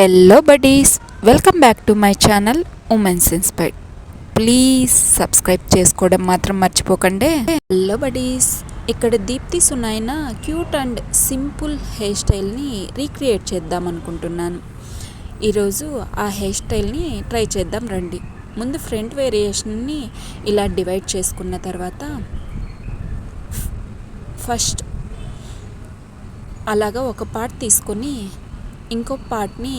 Hello buddies welcome back to my channel womens inspired please subscribe చేసుకోవడం మాత్రం మర్చిపోకండి. Hello buddies ఇక్కడ Deepthi Sunayana cute and simple hair స్టైల్ని recreate చేద్దాం అనుకుంటున్నాను. ఈరోజు ఆ హెయిర్ స్టైల్ని ట్రై చేద్దాం రండి. ముందు ఫ్రంట్ వేరియేషన్ని ఇలా డివైడ్ చేసుకున్న తర్వాత ఫస్ట్ అలాగా ఒక పార్ట్ తీసుకొని ఇంకో పార్ట్ని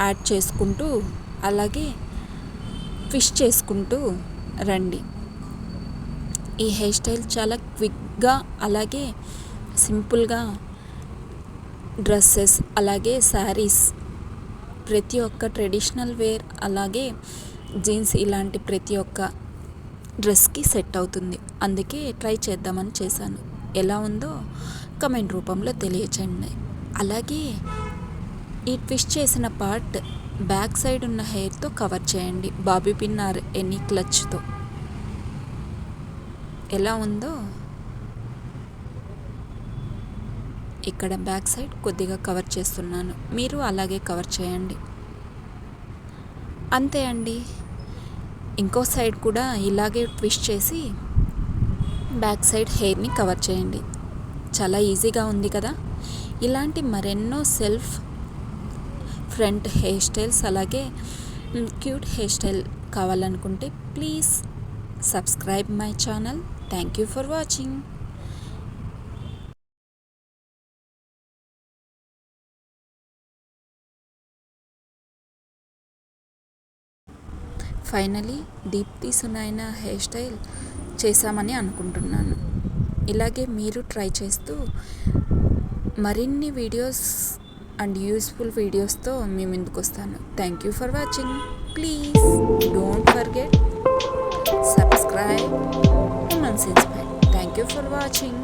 యాడ్ చేసుకుంటూ అలాగే ఫిష్ చేసుకుంటూ రండి. ఈ హెయిర్ స్టైల్ చాలా క్విక్గా అలాగే సింపుల్గా డ్రెస్సెస్ అలాగే శారీస్ ప్రతి ఒక్క ట్రెడిషనల్ వేర్ అలాగే జీన్స్ ఇలాంటి ప్రతి ఒక్క డ్రెస్కి సెట్ అవుతుంది. అందుకే ట్రై చేద్దామని చేశాను. ఎలా ఉందో కమెంట్ రూపంలో తెలియచేయండి. అలాగే ఈ ట్విస్ట్ చేసిన పార్ట్ బ్యాక్ సైడ్ ఉన్న హెయిర్తో కవర్ చేయండి. బాబీ పిన్ ఆర్ ఎనీ క్లచ్తో. ఎలా ఉందో? ఇక్కడ బ్యాక్ సైడ్ కొద్దిగా కవర్ చేస్తున్నాను. మీరు అలాగే కవర్ చేయండి. అంతే అండి. ఇంకో సైడ్ కూడా ఇలాగే ట్విస్ట్ చేసి బ్యాక్ సైడ్ హెయిర్ని కవర్ చేయండి. చాలా ఈజీగా ఉంది కదా? ఇలాంటి మరెన్నో సెల్ఫ్ ఫ్రంట్ హెయిర్ స్టైల్స్ అలాగే క్యూట్ హెయిర్ స్టైల్ కావాలనుకుంటే please subscribe my channel. Thank you for watching. Finally Deepthi Sunayana hair style చేశామని అనుకుంటున్నాను. ఇలాగే మీరు ట్రై చేస్తూ మరిన్ని వీడియోస్ అండ్ యూస్ఫుల్ వీడియోస్తో మీ ముందుకు వస్తాను. Thank you for watching please don't forget subscribe mens inspire thank you for watching